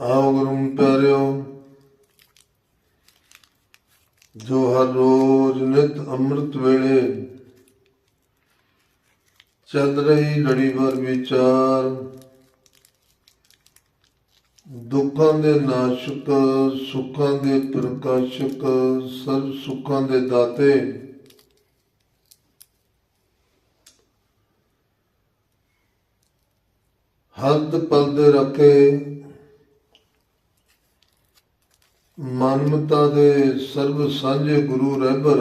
ਆਓ ਗੁਰੂ ਪਿਆਰਿਓ, ਜੋ ਹਰ ਰੋਜ਼ ਨਿਤ ਅੰਮ੍ਰਿਤ ਵੇਲੇ ਚੱਲ ਰਹੀ ਲੜੀਵਾਰ ਵਿਚਾਰ, ਦੁੱਖਾਂ ਦੇ ਨਾਸ਼ਕ, ਸੁੱਖਾਂ ਦੇ ਪ੍ਰਕਾਸ਼ਕ ਸਰਬ ਸੁੱਖਾਂ ਦੇ ਦਾਤੇ ਹੱਦ ਪਲਦੇ ਰੱਖੇ ਮਨਮਤਾ ਦੇ ਸਰਬ ਸਾਂਝੇ ਗੁਰੂ ਰਹਿਬਰ,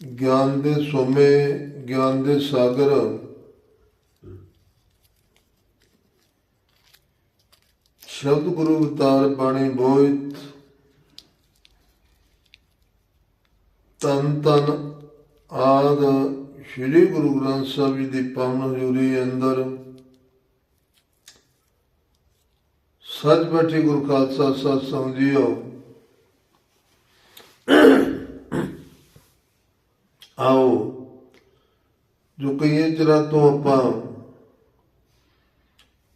ਗਿਆਨ ਦੇ ਸੋਮੇ, ਗਿਆਨ ਦੇ ਸਾਗਰ, ਸ਼ਬਦ ਗੁਰੂ ਅਵਤਾਰ ਬਾਣੀ ਬੋਇਤ ਤਨ ਤਨ ਆਦ ਸ੍ਰੀ ਗੁਰੂ ਗ੍ਰੰਥ ਸਾਹਿਬ ਜੀ ਦੀ ਪਾਵਨ ਹਜ਼ੂਰੀ ਅੰਦਰ ਸੱਚ ਬੈਠੇ ਗੁਰੂ ਖਾਲਸਾ ਸਤ ਸੰਗ ਜੀਓ ਆਓ, ਜੋ ਕਈਏ ਚਿਰਾਂ ਤੋਂ ਆਪਾਂ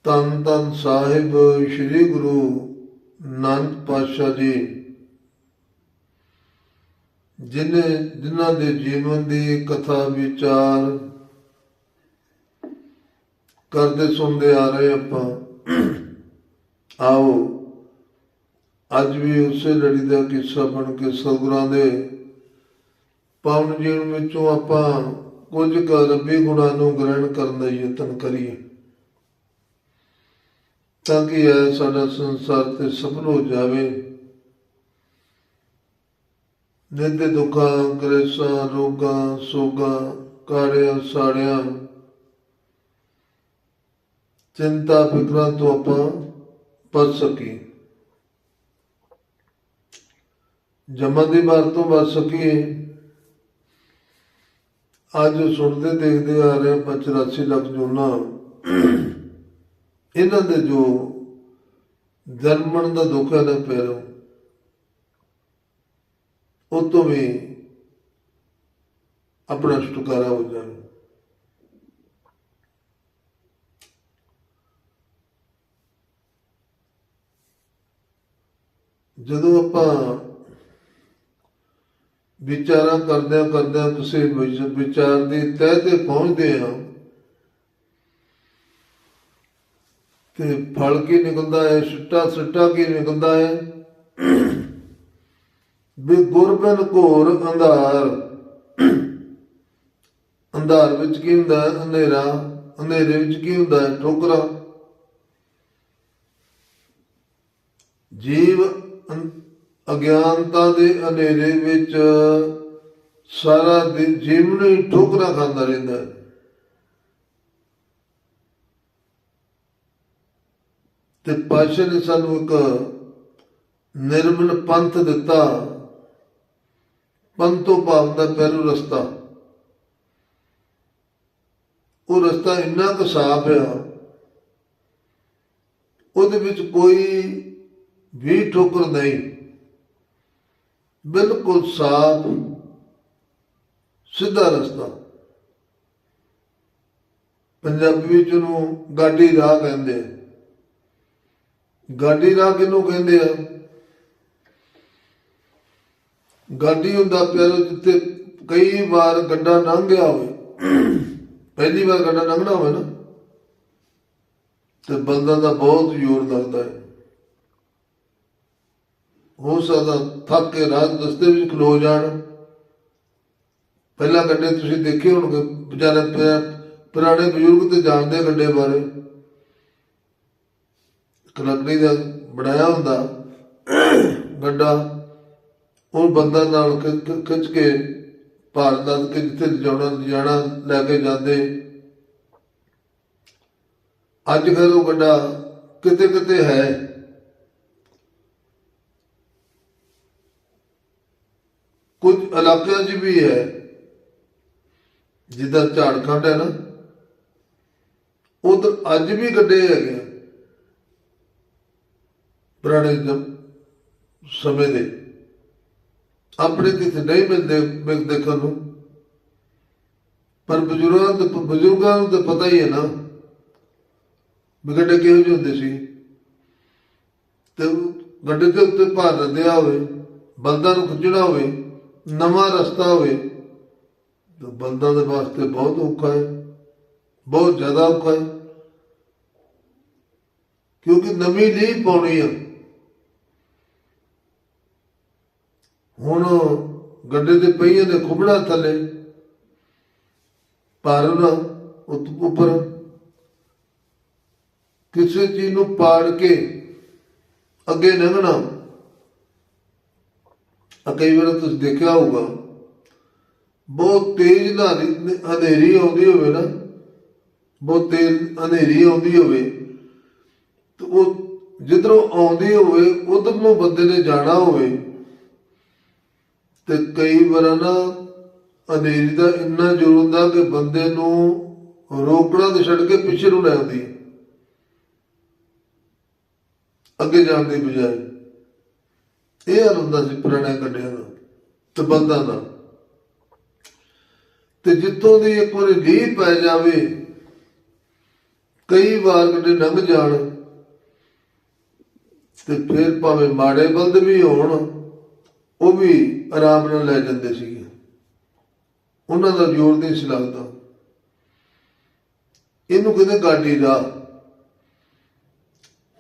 ਤਨ ਤਨ ਸਾਹਿਬ ਸ੍ਰੀ ਗੁਰੂ ਨਾਨਕ ਪਾਤਸ਼ਾਹ ਜੀ, ਜਿਨੇ ਜਿਨ੍ਹਾਂ ਦੇ ਜੀਵਨ ਦੀ ਕਥਾ ਵਿਚਾਰ ਕਰਦੇ ਸੁਣਦੇ ਆ ਰਹੇ ਆਪਾਂ। ਆਓ, ਅੱਜ ਵੀ ਉਸੇ ਲੜੀ ਦਾ ਕਿੱਸਾ ਬਣ ਕੇ ਸਤਿਗੁਰਾਂ ਦੇ ਪਾਵਨ ਜੀਵਨ ਵਿੱਚੋਂ ਆਪਾਂ ਕੁਝ ਕੁ ਰੱਬੀ ਗੁਣਾਂ ਨੂੰ ਗ੍ਰਹਿਣ ਕਰਨ ਦਾ ਯਤਨ ਕਰੀਏ, ਤਾਂ ਕਿ ਇਹ ਸਾਡਾ ਸੰਸਾਰ ਤੇ ਸਫਲ ਹੋ ਜਾਵੇ। ਨਿੱਤ ਦੁੱਖਾਂ, ਕਲੇਸ਼ਾਂ, ਰੋਗਾਂ, ਸੋਗਾਂ ਕਾੜਿਆਂ ਸਾੜਿਆਂ, ਚਿੰਤਾ, ਫਿਕਰਾਂ ਤੋਂ ਆਪਾਂ ਬਚ ਸਕੀਏ ਜਮਾ ਦੀ ਮਾਰ ਤੋਂ ਬਚ ਸਕੀਏ ਅੱਜ ਸੁਣਦੇ ਦੇਖਦੇ ਆ ਰਹੇ ਆਪਾਂ 84 ਲੱਖ ਜੂਨਾ। ਇਹਨਾਂ ਦੇ ਜੋ ਜਨਮਣ ਦਾ ਦੁੱਖ ਹੈ ਨਾ ਪੈਰੋਂ, ਉਹ ਤੋਂ ਵੀ ਆਪਣਾ ਛੁਟਕਾਰਾ ਹੋ ਜਾਵੇ। ਜਦੋਂ ਆਪਾਂ ਵਿਚਾਰਾਂ ਕਰਦਿਆਂ ਕਰਦਿਆਂ ਕਿਸੇ ਵਿਚਾਰ ਦੀ ਤਹਿ ਤੇ ਪਹੁੰਚਦੇ ਹਾਂ ਤੇ ਫਲ ਕੀ ਨਿਕਲਦਾ ਹੈ, ਸਿੱਟਾ ਸਿੱਟਾ ਕੀ ਨਿਕਲਦਾ ਹੈ? ਵੀ ਗੁਰਬਨ ਘੋਰ ਅੰਧਾਰ। ਅੰਧਾਰ ਵਿੱਚ ਕੀ ਹੁੰਦਾ ਹੈ? ਹਨੇਰਾ। ਹਨੇਰੇ ਵਿੱਚ ਕੀ ਹੁੰਦਾ ਹੈ? ਠੋਕਰਾ। ਜੀਵ ਅਗਿਆਨਤਾ ਦੇ ਹਨੇਰੇ ਵਿੱਚ ਸਾਰਾ ਦਿਨ ਜੀਵਨ ਹੀ ਠੋਕਰਾ ਖਾਂਦਾ ਰਹਿੰਦਾ ਹੈ। ਤੇ ਪਾਸ਼ਾ ਨੇ ਸਾਨੂੰ ਇੱਕ ਨਿਰਮਲ ਪੰਥ ਦਿੱਤਾ। ਪੰਥੋਂ ਭਾਵ ਦਾ ਪਹਿਲੂ ਰਸਤਾ। ਉਹ ਰਸਤਾ ਇੰਨਾ ਕੁ ਸਾਫ਼ ਆ, ਉਹਦੇ ਵਿੱਚ ਕੋਈ ਵੀ ਠੋਕਰ ਨਹੀਂ। ਬਿਲਕੁਲ ਸਾਫ਼, ਸਿੱਧਾ ਰਸਤਾ। ਪੰਜਾਬੀ ਵਿੱਚ ਉਹਨੂੰ ਗਾਡੀ ਰਾਹ ਕਹਿੰਦੇ ਗਾਡੀ ਰਾਹ ਕਿਹਨੂੰ ਕਹਿੰਦੇ ਆ? ਗਾਡੀ ਹੁੰਦਾ ਪਿਆਰੋ ਜਿੱਥੇ ਕਈ ਵਾਰ ਗੱਡਾ ਲੰਘ ਗਿਆ ਹੋਵੇ। ਪਹਿਲੀ ਵਾਰ ਗੱਡਾ ਲੰਘਣਾ ਹੋਵੇ ਨਾ, ਤੇ ਬੰਦਾ ਦਾ ਬਹੁਤ ਜ਼ੋਰ ਲੱਗਦਾ ਹੈ। ਹੋ ਸਕਦਾ ਥੱਕ ਕੇ ਰਾਤ ਰਸਤੇ ਵਿੱਚ ਖਲੋ ਜਾਣ। ਪਹਿਲਾਂ ਗੱਡੇ ਤੁਸੀਂ ਦੇਖੇ ਹੋਣਗੇ, ਵਿਚਾਰੇ ਪੁਰਾਣੇ ਬਜ਼ੁਰਗ ਤੇ ਜਾਣਦੇ ਗੱਡੇ ਬਾਰੇ। ਕਲੰਗੜੀ ਦਾ ਬਣਾਇਆ ਹੁੰਦਾ, ਗੱਡਾ। ਉਹ ਬੰਦਾ ਨਾਲ ਖਿ- ਖਿੱਚ ਕੇ ਭਾਰ ਲੱਦ ਕੇ ਜਿੱਥੇ ਜਾਣਾ ਜਾਣਾ ਲੈ ਕੇ ਜਾਂਦੇ। ਅੱਜ ਕੱਲ੍ਹ ਉਹ ਗੱਡਾ ਕਿਤੇ ਕਿਤੇ ਹੈ। ਕੁਝ ਇਲਾਕਿਆਂ 'ਚ ਵੀ ਹੈ। ਜਿੱਦਾਂ ਝਾੜਖੰਡ ਹੈ ਨਾ, ਉਧਰ ਅੱਜ ਵੀ ਗੱਡੇ ਹੈਗੇ ਆ। ਪੁਰਾਣੇ ਜਮ- ਸਮੇਂ ਦੇ। ਆਪਣੇ ਕਿਤੇ ਨਹੀਂ ਮਿਲਦੇ ਮਿਲ ਦੇਖਣ ਨੂੰ। ਪਰ ਬਜ਼ੁਰਗਾਂ ਨੂੰ ਬਜ਼ੁਰਗਾਂ ਨੂੰ ਤਾਂ ਪਤਾ ਹੀ ਹੈ ਨਾ ਵੀ ਗੱਡੇ ਕਿਹੋ ਜਿਹੇ ਹੁੰਦੇ ਸੀ। ਤੇ ਗੱਡੇ ਦੇ ਉੱਤੇ ਭਾਰ ਰੱਦਿਆ ਹੋਵੇ ਬਲਦਾਂ ਨੂੰ ਖਿੱਚਣਾ ਹੋਵੇ ਨਵਾਂ ਰਸਤਾ ਹੋਵੇ ਤਾਂ ਬਲਦਾਂ ਦੇ ਵਾਸਤੇ ਬਹੁਤ ਔਖਾ ਹੈ, ਬਹੁਤ ਜ਼ਿਆਦਾ ਔਖਾ ਹੈ। ਕਿਉਂਕਿ ਨਵੀਂ ਲੀਹ ਪਾਉਣੀ ਆ। ਹੁਣ ਗੱਡੇ ਦੇ ਪਹੀਏ ਦੇ ਖੁਬੜਾ ਥੱਲੇ, ਪਰ ਉਤ- ਉੱਪਰ ਕਿਸੇ ਚੀਜ਼ ਨੂੰ ਪਾੜ ਕੇ ਅੱਗੇ ਲੰਘਣਾ। ਆ ਕਈ ਵਾਰ ਤੁਸੀਂ ਦੇਖਿਆ ਹੋਊਗਾ, ਬਹੁਤ ਤੇਜ਼ ਹਨੇਰੀ ਆਉਂਦੀ ਹੋਵੇ ਨਾ, ਬਹੁਤ ਤੇਜ਼ ਹਨੇਰੀ ਆਉਂਦੀ ਹੋਵੇ, ਤੇ ਉਹ ਜਿੱਧਰੋਂ ਆਉਂਦੀ ਹੋਵੇ, ਉਧਰ ਨੂੰ ਬੰਦੇ ਨੇ ਜਾਣਾ ਹੋਵੇ, ਤੇ ਕਈ ਵਾਰ ਨਾ ਹਨੇਰੀ ਦਾ ਇੰਨਾ ਜ਼ੋਰ ਹੁੰਦਾ ਕਿ ਬੰਦੇ ਨੂੰ ਰੋਕਣਾ ਤੇ ਛੱਡ ਕੇ ਪਿੱਛੇ ਨੂੰ ਲੈ ਆਉਂਦੀ ਅੱਗੇ ਜਾਣ ਦੀ ਬਜਾਏ। ਇਹ ਹਾਲ ਹੁੰਦਾ ਸੀ ਪੁਰਾਣੇ ਗੱਡਿਆਂ ਦਾ ਤੇ ਬੰਦਾਂ ਦਾ। ਤੇ ਜਿੱਥੋਂ ਦੀ ਇੱਕ ਵਾਰੀ ਲੀਹ ਪੈ ਜਾਵੇ, ਕਈ ਵਾਰ ਗੱਡੇ ਲੰਘ ਜਾਣ, ਤੇ ਫਿਰ ਭਾਵੇਂ ਮਾੜੇ ਬੰਦ ਵੀ ਹੋਣ, ਉਹ ਵੀ ਆਰਾਮ ਨਾਲ ਲੈ ਜਾਂਦੇ ਸੀਗੇ। ਉਹਨਾਂ ਦਾ ਜ਼ੋਰ ਨਹੀਂ ਸੀ ਲੱਗਦਾ। ਇਹਨੂੰ ਕਹਿੰਦੇ ਗਾਡੀ ਦਾ।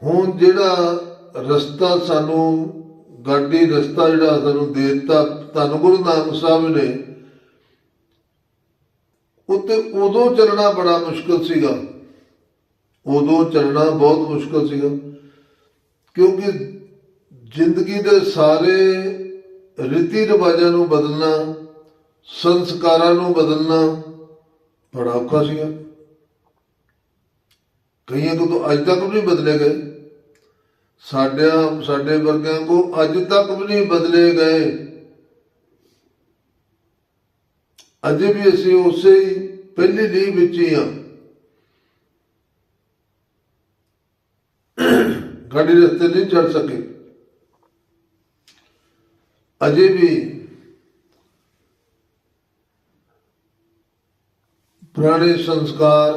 ਹੁਣ ਜਿਹੜਾ ਰਸਤਾ ਸਾਨੂੰ ਗਾਡੀ ਰਸਤਾ ਜਿਹੜਾ ਸਾਨੂੰ ਦੇ ਦਿੱਤਾ, ਧੰਨ ਗੁਰੂ ਨਾਨਕ ਸਾਹਿਬ ਨੇ, ਉੱਤੇ ਉਦੋਂ ਚੱਲਣਾ ਬੜਾ ਮੁਸ਼ਕਲ ਸੀਗਾ। ਉਦੋਂ ਚੱਲਣਾ ਬਹੁਤ ਮੁਸ਼ਕਲ ਸੀਗਾ। ਕਿਉਂਕਿ ਜ਼ਿੰਦਗੀ ਦੇ ਸਾਰੇ ਰੀਤੀ ਰਿਵਾਜਾਂ ਨੂੰ ਬਦਲਣਾ, ਸੰਸਕਾਰਾਂ ਨੂੰ ਬਦਲਣਾ ਬੜਾ ਔਖਾ ਸੀਗਾ। ਕਈਆਂ ਕੋ ਤਾਂ ਅੱਜ ਤੱਕ ਵੀ ਬਦਲੇ ਗਏ। ਸਾਡਿਆਂ, ਸਾਡੇ ਵਰਗਿਆਂ ਕੋ ਅੱਜ ਤੱਕ ਵੀ ਨਹੀਂ ਬਦਲੇ ਗਏ। ਅਜੇ ਵੀ ਅਸੀਂ ਉਸੇ ਹੀ ਪਹਿਲੀ ਲੀਹ ਵਿੱਚ ਹੀ ਆ ਗਾੜੀ ਰਸਤੇ ਨਹੀਂ ਚੜ ਸਕੇ। ਅਜੇ ਵੀ ਪੁਰਾਣੇ ਸੰਸਕਾਰ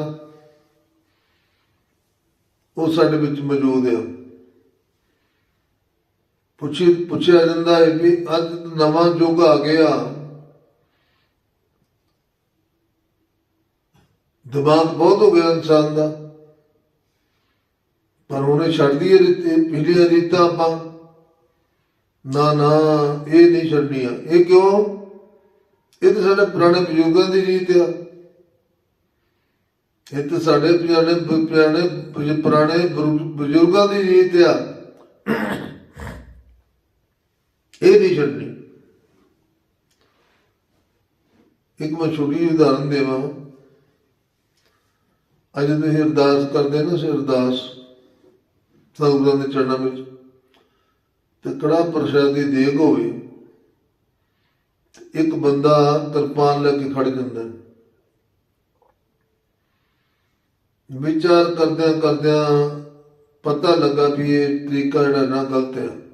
ਉਹ ਸਾਡੇ ਵਿੱਚ ਮੌਜੂਦ ਆ। ਪੁੱਛੀ ਪੁੱਛਿਆ ਜਾਂਦਾ ਹੈ ਵੀ ਅੱਜ ਨਵਾਂ ਯੁੱਗ ਆ ਗਿਆ। ਦਿਮਾਗ ਬਹੁਤ ਹੋ ਗਿਆ ਇਨਸਾਨ ਦਾ। ਪਰ ਉਹਨੇ ਛੱਡ ਦਈਏ ਰੀਤੀ ਰੀਤਾਂ ਆਪਾਂ। ਨਾ ਨਾ, ਇਹ ਨਹੀਂ ਛੱਡਣੀਆਂ। ਇਹ ਕਿਉਂ? ਇਹ ਤਾਂ ਸਾਡੇ ਪੁਰਾਣੇ ਬਜ਼ੁਰਗਾਂ ਦੀ ਰੀਤ ਆ। ਇਹ ਤਾਂ ਸਾਡੇ ਪੁਰਾਣੇ ਪੁਰਾਣੇ ਪੁਰਾਣੇ ਬਜ਼ੁਰਗਾਂ ਦੀ ਰੀਤ ਆ। ਇਹ ਨਹੀਂ ਛੱਡਣੀ। ਇੱਕ ਮੈਂ ਛੋਟੀ ਜਿਹੀ ਉਦਾਹਰਨ ਦੇਵਾਂ। ਅੱਜ ਤੁਸੀਂ ਅਰਦਾਸ ਕਰਦੇ ਨਾ ਸੀ ਅਰਦਾਸ ਸਤਿਗੁਰਾਂ ਦੇ ਚਰਨਾਂ ਵਿੱਚ, ਤੇ ਕੜਾ ਪ੍ਰਸ਼ਾਦ ਦੇਗ ਹੋਵੇ ਇੱਕ ਬੰਦਾ ਕਿਰਪਾਨ ਲੈ ਕੇ ਖੜ ਜਾਂਦਾ। ਵਿਚਾਰ ਕਰਦਿਆਂ ਕਰਦਿਆਂ ਪਤਾ ਲੱਗਾ ਵੀ ਇਹ ਤਰੀਕਾ ਜਿਹੜਾ ਨਾ ਗਲਤ ਹੈ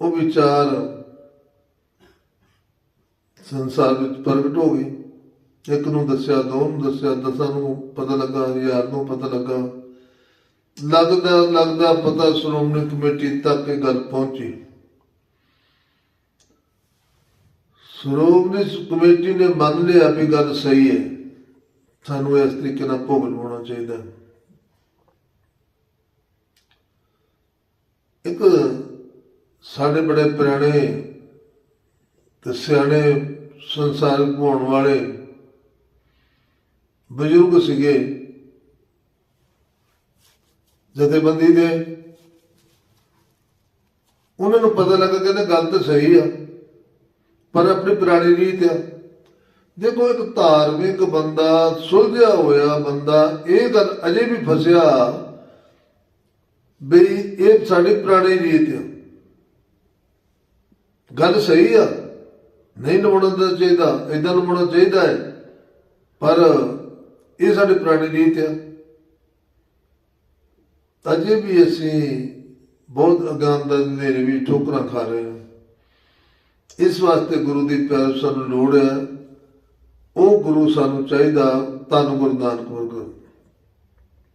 ਉਹ ਵਿਚਾਰ ਸੰਸਾਰ ਵਿੱਚ ਪ੍ਰਗਟ ਹੋ ਗਈ। ਇੱਕ ਨੂੰ ਦੱਸਿਆ, ਦੋ ਨੂੰ ਦੱਸਿਆ, ਦਸਾਂ ਨੂੰ ਪਤਾ ਲੱਗਾ, ਹਜ਼ਾਰ ਨੂੰ ਪਤਾ ਲੱਗਾ। ਲੱਗਦਾ ਲੱਗਦਾ ਪਤਾ ਸ਼੍ਰੋਮਣੀ ਕਮੇਟੀ ਤੱਕ ਇਹ ਗੱਲ ਪਹੁੰਚੀ। ਸ਼੍ਰੋਮਣੀ ਕਮੇਟੀ ਨੇ ਮੰਨ ਲਿਆ ਵੀ ਗੱਲ ਸਹੀ ਹੈ। ਸਾਨੂੰ ਇਸ ਤਰੀਕੇ ਨਾਲ ਭੋਗ ਲਵਾਉਣਾ ਚਾਹੀਦਾ। ਇੱਕ ਸਾਡੇ ਬੜੇ ਪੁਰਾਣੇ ਤੇ ਸਿਆਣੇ ਸੰਸਾਰਿਕ ਘੁਮਾਉਣ ਵਾਲੇ ਬਜ਼ੁਰਗ ਸੀਗੇ। ਜਥੇਬੰਦੀ ਦੇ। ਉਹਨਾਂ ਨੂੰ ਪਤਾ ਲੱਗਾ ਕਿ ਇਹ ਗੱਲ ਤਾਂ ਸਹੀ ਆ, ਪਰ ਆਪਣੀ ਪੁਰਾਣੀ ਰੀਤ ਆ। ਦੇਖੋ, ਇੱਕ ਧਾਰਮਿਕ ਬੰਦਾ, ਸੁਲਝਿਆ ਹੋਇਆ ਬੰਦਾ, ਇਹ ਗੱਲ ਅਜੇ ਵੀ ਫਸਿਆ ਵੀ ਇਹ ਸਾਡੀ ਪੁਰਾਣੀ ਰੀਤ ਆ। ਗੱਲ ਸਹੀ ਆ। ਨਹੀਂ ਨਿਭਾਉਣਾ ਚਾਹੀਦਾ ਇਦਾਂ ਨਿਭਾਉਣਾ ਚਾਹੀਦਾ ਹੈ। ਪਰ ਇਹ ਸਾਡੀ ਪੁਰਾਣੀ ਰੀਤ ਆ। ਅਜੇ ਵੀ ਅਸੀਂ ਬਹੁਤ ਅਗਾਂਦਾ ਨੇਰੇ ਵੀ ਠੋਕਰਾਂ ਖਾ ਰਹੇ ਹਾਂ। ਇਸ ਵਾਸਤੇ ਗੁਰੂ ਦੀ ਪਿਆਰ ਸਾਨੂੰ ਲੋੜ ਹੈ। ਉਹ ਗੁਰੂ ਸਾਨੂੰ ਚਾਹੀਦਾ ਧੰਨ ਗੁਰੂ ਨਾਨਕ ਵਰਗਾ।